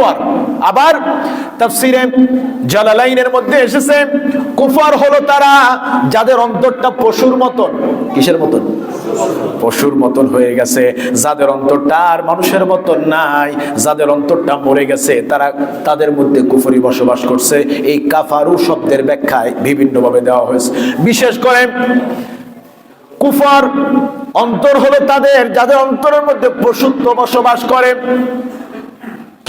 কুফর। আবার তাফসিরে জালালাইনের মধ্যে এসেছে, কুফর হলো তারা যাদের অন্তরটা পশুর মতন। কিসের মতন? পশুর মতন হয়ে গেছে। যাদের অন্তরটা আর মানুষের মতন নাই, যাদের অন্তরটা মরে গেছে, তারা তাদের মধ্যে কুফরি বসবাস করছে। এই কাফারু শব্দের ব্যাখ্যায় বিভিন্নভাবে দেওয়া হয়েছে। বিশেষ করে কুফার অন্তর হলো তাদের, যাদের অন্তরের মধ্যে পশুত্ব বসবাস করে।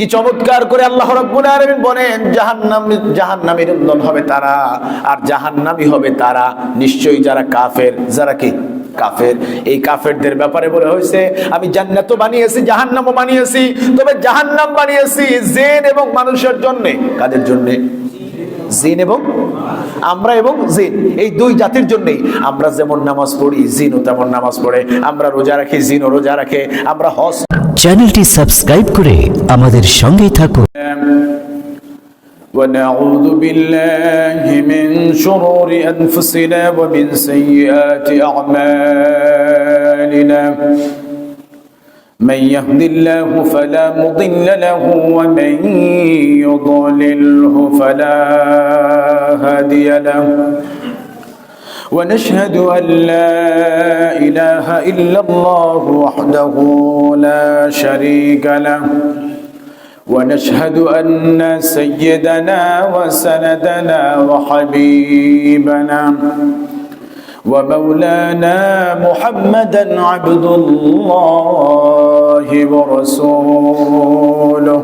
কি চমৎকার করে আল্লাহ রাব্বুল আলামিন বলেন, জাহান্নাম, জাহান্নামের ইন্ধন হবে তারা, আর জাহান্নামী হবে তারা। নিশ্চয়ই যারা কাফের, যারা কি? কাফের। এই কাফেরদের ব্যাপারে বলে হয়েছে, আমি জান্নাতও বানিয়েছি, জাহান্নামও বানিয়েছি, তবে জাহান্নাম বানিয়েছি জেন এবং মানুষের জন্য। কাদের জন্য? জিন এবং? আমরা এবং জিন। এই দুই জাতির জন্যই। আমরা যেমন নামাজ পড়ি, জিনও তেমন নামাজ পড়ে। আমরা রোজা রাখি, জিনও রোজা রাখে। আমরা হজ চ্যানেলটি সাবস্ক্রাইব করে আমাদের সঙ্গেই থাকুন ونعوذ بالله من شرور أنفسنا ومن سيئات أعمالنا من يهد الله فلا مضل له ومن يضلله فلا هادي له ونشهد أن لا إله إلا الله وحده لا شريك له. ونشهد أن سيدنا وسندنا وحبيبنا ومولانا محمدا عبد الله ورسوله.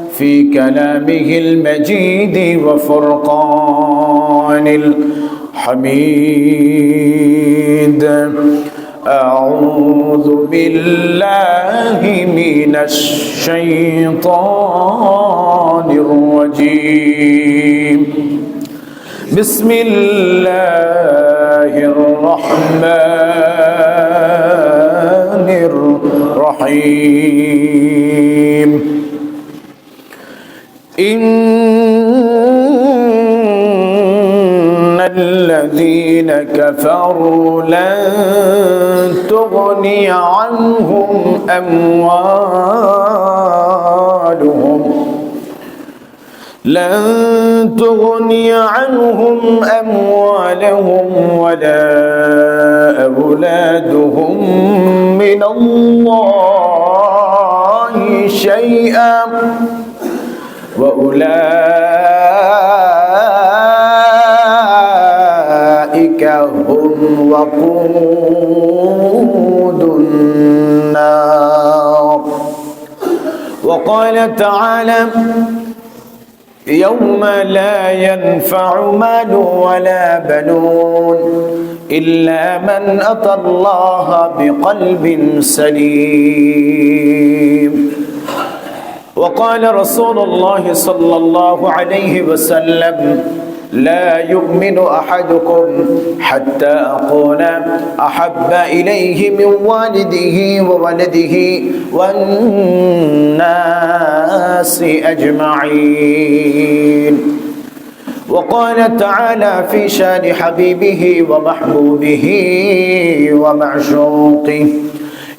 في كلامه المجيد وفرقان الحميد. أعوذ بالله من الشيطان الرجيم. بسم الله الرحمن الرحيم. إن الذين كفروا لن تغني عنهم أموالهم. لن تغني عنهم أموالهم ولا أولادهم من الله شيئا. وأولئك هم وقود النار. وقال تعالى يوم لا ينفع مال ولا بنون إلا من أتى الله بقلب سليم. وقال رسول الله صلى الله عليه وسلم لا يؤمن أحدكم حتى أكون أحب إليه من والده وولده والناس أجمعين. وقال تعالى في شان حبيبه ومحبوبه ومعشوقه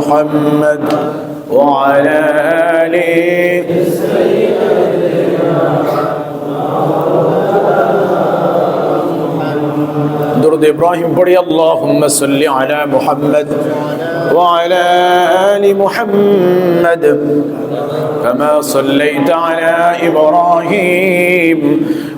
محمد وعلى آله. درود إبراهيم بري اللهم صل على محمد وعلى آل محمد كما صليت على إبراهيم.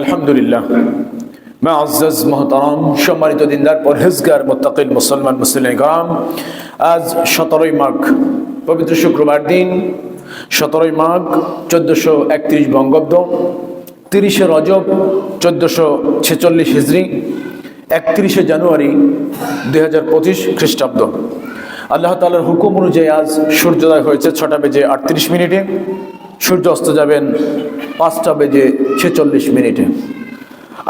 আলহামদুলিল্লাহ। মা আজ্জাজ মহতারাম, সম্মানিত দিনদার, পরহেজগার, মোত্তাকিল মুসলমান মুসলিম গ্রাম, আজ সতেরোই মাঘ, পবিত্র শুক্রবার দিন, সতেরোই মাঘ, চোদ্দোশো একত্রিশ বঙ্গাব্দ, তিরিশে রজব, চোদ্দোশো ছেচল্লিশ হিজড়ি একত্রিশে জানুয়ারি দুই হাজার পঁচিশ খ্রিস্টাব্দ। আল্লাহ তালার হুকুম অনুযায়ী আজ সূর্যোদয় হয়েছে ছটা বেজে আটত্রিশ মিনিটে। সূর্য অস্ত যাবেন পাঁচটা বেজে ছেচল্লিশ মিনিটে।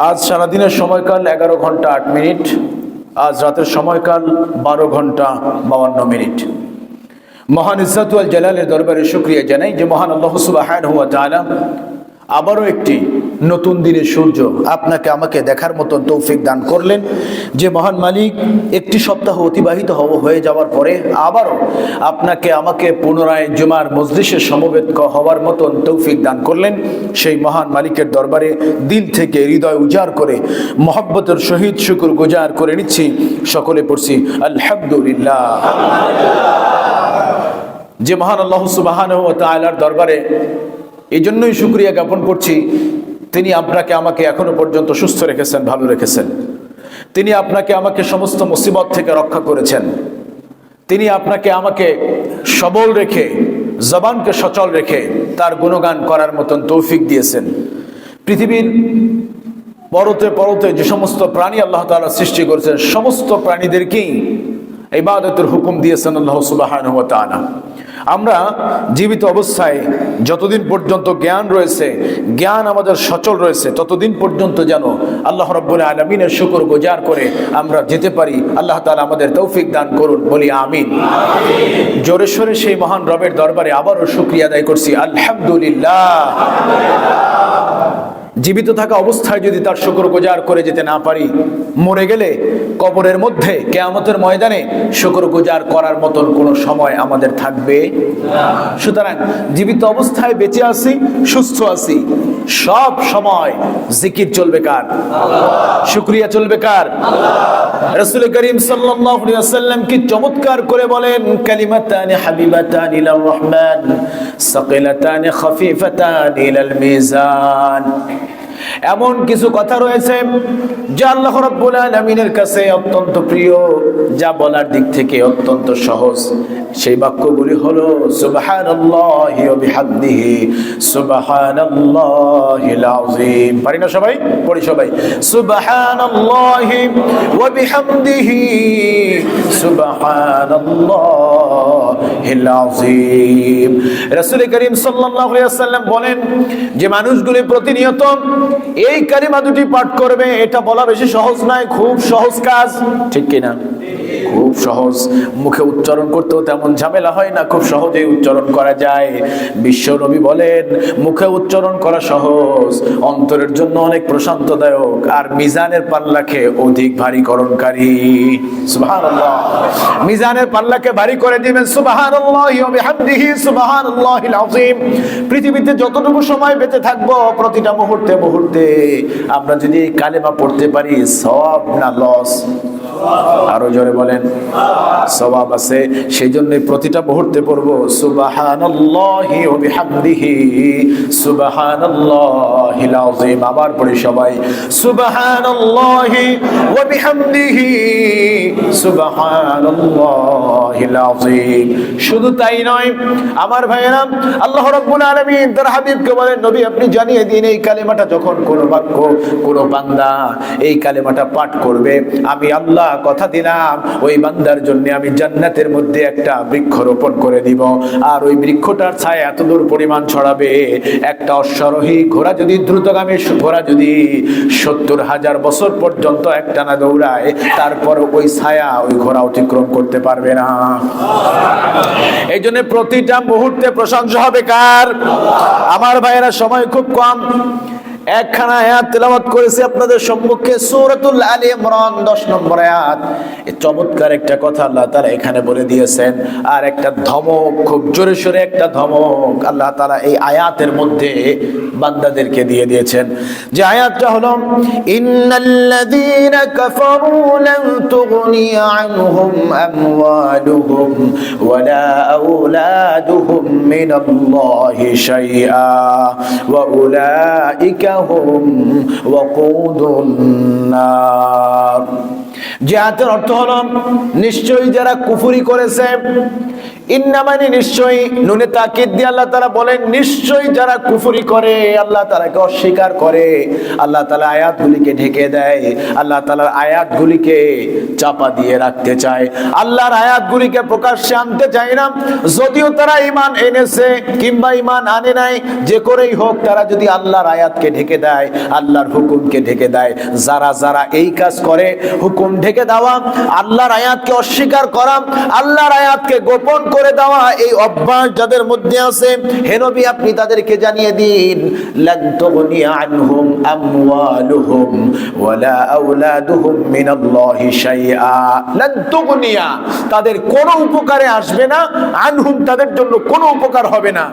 আজ সারাদিনের সময়কাল এগারো ঘণ্টা আট মিনিট, আজ রাতের সময়কাল বারো ঘণ্টা বাউান্ন মিনিট। মহান ইসাতুয়াল জালালের দরবারে শুক্রিয়া জানাই যে মহান আল্লাহ সুবাহ আবারও একটি নতুন দিনের সূর্য আপনাকে আমাকে দেখার মতন তৌফিক দান করলেন। যে মহান মালিক, একটি সপ্তাহ অতিবাহিত হয়ে যাওয়ার পরে আবারও আপনাকে আমাকে পুনরায় জুমার মজলিসে সমবেত হওয়ার মতন তৌফিক দান করলেন। সেই মহান মালিকের দরবারে দিল থেকে হৃদয় উজাড় করে, মহব্বতের শহীদ শুকুর গুজার করে নিচ্ছি। সকলে পড়ছি, আলহামদুলিল্লাহ। যে মহান আল্লাহ সুবাহান ও তালার দরবারে এই জন্যই শুক্রিয়া জ্ঞাপন করছি। তিনি আপনাকে আমাকে এখনও পর্যন্ত সুস্থ রেখেছেন, ভালো রেখেছেন। তিনি আপনাকে আমাকে সমস্ত মুসিবত থেকে রক্ষা করেছেন। তিনি আপনাকে আমাকে সবল রেখে, জবানকে সচল রেখে তার গুণগান করার মতন তৌফিক দিয়েছেন। পৃথিবীর পরতে পরতে যে সমস্ত প্রাণী আল্লাহ তাআলা সৃষ্টি করেছেন, সমস্ত প্রাণীদেরকেই ইবাদতের হুকুম দিয়েছেন আল্লাহ সুবাহান তাআলা। আমরা জীবিত অবস্থায় যতদিন পর্যন্ত জ্ঞান রয়েছে, জ্ঞান আমাদের সচল রয়েছে, ততদিন পর্যন্ত যেন আল্লাহ রব্বুল আলমিনের শুকর গোজার করে আমরা যেতে পারি। আল্লাহ তালা আমাদের তৌফিক দান করুন, বলি আমিন। জোরেশ্বরে সেই মহান রবের দরবারে আবারও শুক্রিয়া আদায় করছি। আলহামদুলিল্লাহ। জীবিত থাকা অবস্থায় যদি তার শুকর গোজার করে যেতে না পারি, মরে গেলে কবরের মধ্যে, কেয়ামতের ময়দানে শুকর গোজার করার মতন কোনো সময় আমাদের থাকবে সুতরাং জীবিত অবস্থায় বেঁচে আছি, সুস্থ আছি, সব সময় জিকির চলবে কার? শুক্রিয়া চলবে কার? রসুল করিম সাল্লাম কি চমৎকার করে বলেন, কালিমাতানি হাবিবাতানি রহমান, সাকিলাতানি খাফিফাতানি মিজান। এমন কিছু কথা রয়েছে যা আল্লাহ রাব্বুল আলামিনের কাছে অত্যন্ত প্রিয়, যা বলার দিক থেকে অত্যন্ত সহজ। সেই বাক্যগুলি হলো সুবহানাল্লাহিল আযীম। পারি না সবাই? পড়ি সবাই। সুবহানাল্লাহি ওয়া বিহামদিহি, সুবহানাল্লাহিল আযীম। রাসূল করিম সাল্লাল্লাহু আলাইহি ওয়াসাল্লাম বলেন, যে মানুষগুলি প্রতিনিয়ত এই কারিমা দুটি পাঠ করবে, এটা বলা বেশি সহজ নয়, খুব সহজ কাজ, ঠিক কিনা? খুব সহজ। মুখে উচ্চারণ করতেও তেমন ঝামেলা হয় না, খুব সহজেই উচ্চারণ করা যায়। বিশ্ব নবী বলেন, মুখে উচ্চারণ করা সহজ, অন্তরের জন্য অনেক প্রশান্তদায়ক, আর মিজানের পাল্লাকে অধিক ভারীকরণকারী মিজানের পাল্লাকে ভারী করে দিবেন পৃথিবীতে যতটুকু সময় বেঁচে থাকব, প্রতিটা মুহূর্তে মুহূর্তে আমরা যদি কালেমা পড়তে পারি, সব না লস আরও জোরে বলেন সবাব আছে। সেই জন্য প্রতিটা মুহূর্তে পড়ব আবার পড়ি সবাই শুধু তাই নয়, আমার ভাইয়েরা, আল্লাহ রাব্বুল আলামিন তার হাবিবকে বলেন, নবী, আপনি জানিয়ে দিন এই কালেমাটা যখন কোন বাক্য, কোন বান্দা এই কালেমাটা পাঠ করবে, আমি আল্লাহ কথা দিলাম, ওই বান্দার জন্য আমি জান্নাতের মধ্যে একটা বৃক্ষ রোপণ করে দিব। আর ওই বৃক্ষটার ছায়া এত দূর পরিমাণ ছড়াবে, একটা অশ্বারোহী ঘোড়া যদি দ্রুতগামী ঘোড়া যদি সত্তর হাজার বছর পর্যন্ত একটানা দৌড়ায়, তারপর ওই ছায়া ওই ঘোড়া অতিক্রম করতে পারবে না। এই জন্য প্রতিটা মুহূর্তে প্রশংসা হবে কার? আমার ভাইয়েরা, সময় খুব কম। একখানা আয়াত তেলাওয়াত করেছে আপনাদের সম্মুখে, সূরাতুল আলী ইমরান 10 নম্বর আয়াত। এই চমৎকার একটা কথা আল্লাহ তাআলা এখানে বলে দিয়েছেন, আর একটা ধমক, খুব জোরে সোরে একটা ধমক আল্লাহ তাআলা এই আয়াতের মধ্যে বান্দাদেরকে দিয়ে দিয়েছেন। যে আয়াতটা হলো, ইন্নাল্লাযীনা কাফারু লান তুগনি আনহুম আমওয়ালুহুম ওয়ালা আওলাদুহুম মিনাল্লাহি শাইআ ওয়া উলাইকা হুম وقود النار যে অর্থ হল নিশ্চয়ই যারা কুফুরি করেছে ইন্না মানে নিশ্চয়ই নুনে তাকিদ দিয়ে আল্লাহ তারা বলেন, নিশ্চয়ই যারা কুফরি করে, আল্লাহ তালাকে অস্বীকার করে। আল্লাহ তালা আয়াতগুলিকে ঢেকে দেয়, আল্লাহ তালার আয়াতগুলিকে চাপা দিয়ে রাখতে চায়। আল্লাহর আয়াতগুলিকে প্রকাশ্যে আনতে চায় না। যদিও তারা ইমান এনেছে কিংবা ইমান আনে নাই, যে করেই হোক, তারা যদি আল্লাহর আয়াতকে ঢেকে দেয়, আল্লাহর হুকুমকে ঢেকে দেয়, যারা যারা এই কাজ করে, হুকুম ঢেকে দেওয়া, আল্লাহর আয়াতকে অস্বীকার করা, আল্লাহর আয়াতকে গোপন করে দেওয়া এই অভ্যাস যাদের মধ্যে আছে হেনবি আপনি তাদেরকে জানিয়ে দিন আনহুম আমওয়ালুহুম ওয়ালা আওলাদুহুম মিনাল্লাহি শাইআ। তাদের কোনো উপকারে আসবে না, আনহুম তাদের জন্য কোনো উপকার হবে না।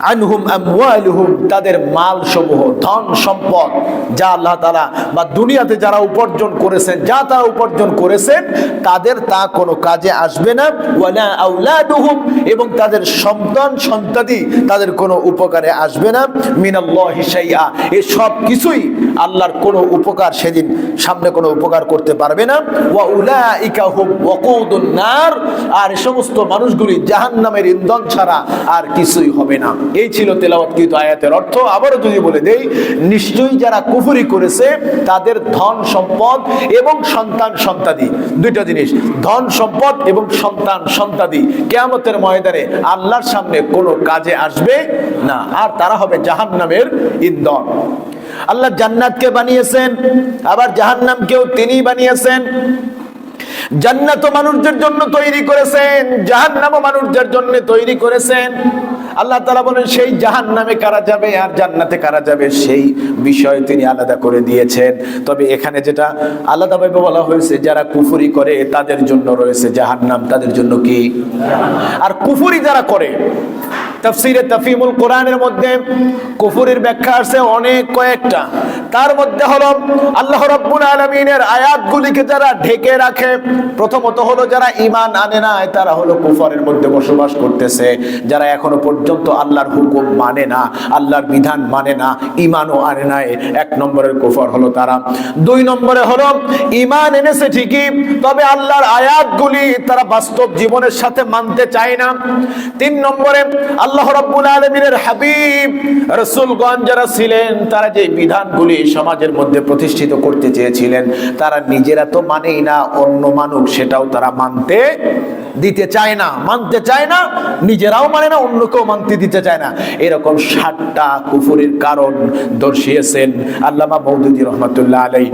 আনহুম আমওয়ালুহুম, তাদের মাল সমূহ ধন সম্পদ যা আল্লাহ তাআলা বা দুনিয়াতে যারা উপার্জন করেছেন, যা তারা উপার্জন করেছেন, তাদের তা কোনো কাজে আসবে না। ওয়ালা আওলাদুহুম এবং তাদের সন্তান, সন্ততি তাদের কোনো উপকারে আসবে না। মিনাল্লাহি শাইআ এই সব কিছুই আল্লাহর কোনো উপকার সেদিন সামনে কোনো উপকার করতে পারবে না। ওয়া উলাইকা হুম ওয়াকুদুন নার, আর সমস্ত মানুষগুলি জাহান্নামের ইন্ধন ছাড়া আর কিছুই হবে না। এই ছিল তেলাওয়াতকৃত আয়াতের অর্থ। আবারও যদি বলে দেই, নিশ্চয়ই যারা কুফরি করেছে, তাদের ধন সম্পদ এবং সন্তান সন্তাদি দুইটা জিনিস, ধন সম্পদ এবং সন্তান সন্তাদি কেয়ামতের ময়দানে আল্লাহর সামনে কোনো কাজে আসবে না, আর তারা হবে জাহান্নামের ইন্ধন আল্লাহ জান্নাতকে বানিয়েছেন, আবার জাহান্নামকেও তিনিই বানিয়েছেন। জান্নাত মানুষদের জন্য তৈরি করেছেন, জাহান্নামও মানুষদের জন্য তৈরি করেছেন। আল্লাহ তালা বলেন, সেই জাহান নামে কারা যাবে আর জান্নাতে কারা যাবে? সেই বিষয় তিনি আলাদা করে দিয়েছেন। তবে এখানে যেটা আলাদাভাবে বলা হয়েছে, যারা কুফুরি করে তাদের জন্য রয়েছে জাহান নাম তাদের জন্য কি? আর কুফুরি যারা করে, তাফসিরে তাফিমুল কোরআনের মধ্যে কুফুরির ব্যাখ্যা আছে অনেক কয়েকটা। তার মধ্যে হলো আল্লাহ রাব্বুল আলামিনের আয়াতগুলিকে যারা ঢেকে রাখে, প্রথমত হলো যারা ঈমান আনে না তারা হলো কুফরের মধ্যে বসবাস করতেছে। যারা এখনও পর্যন্ত আল্লাহর হুকুম মানে না, আল্লাহর বিধান মানে না, ঈমানও আনে না এক নম্বরের কুফর হলো তারা। দুই নম্বরে হলো ঈমান এনেছে ঠিকই, তবে আল্লাহর আয়াতগুলি তারা বাস্তব জীবনের সাথে মানতে চায় না। তিন নম্বরে আল্লাহ রাব্বুল আলামিনের হাবিব রসুলগঞ্জ যারা ছিলেন, তারা যে বিধানগুলি সমাজের মধ্যে প্রতিষ্ঠিত করতে চেয়েছিলেন, তারা নিজেরা তো মানেই না, অন্য মানুষ সেটাও তারা মানতে দিতে চায় না, মানতে চায় না, নিজেরাও মানে না অন্যকেও মানতে দিতে চায় না। এরকম ষাটটা কুফুরের কারণ দর্শিয়েছেন আল্লামা মৌদুদি রহমতুল্লাহ আলাই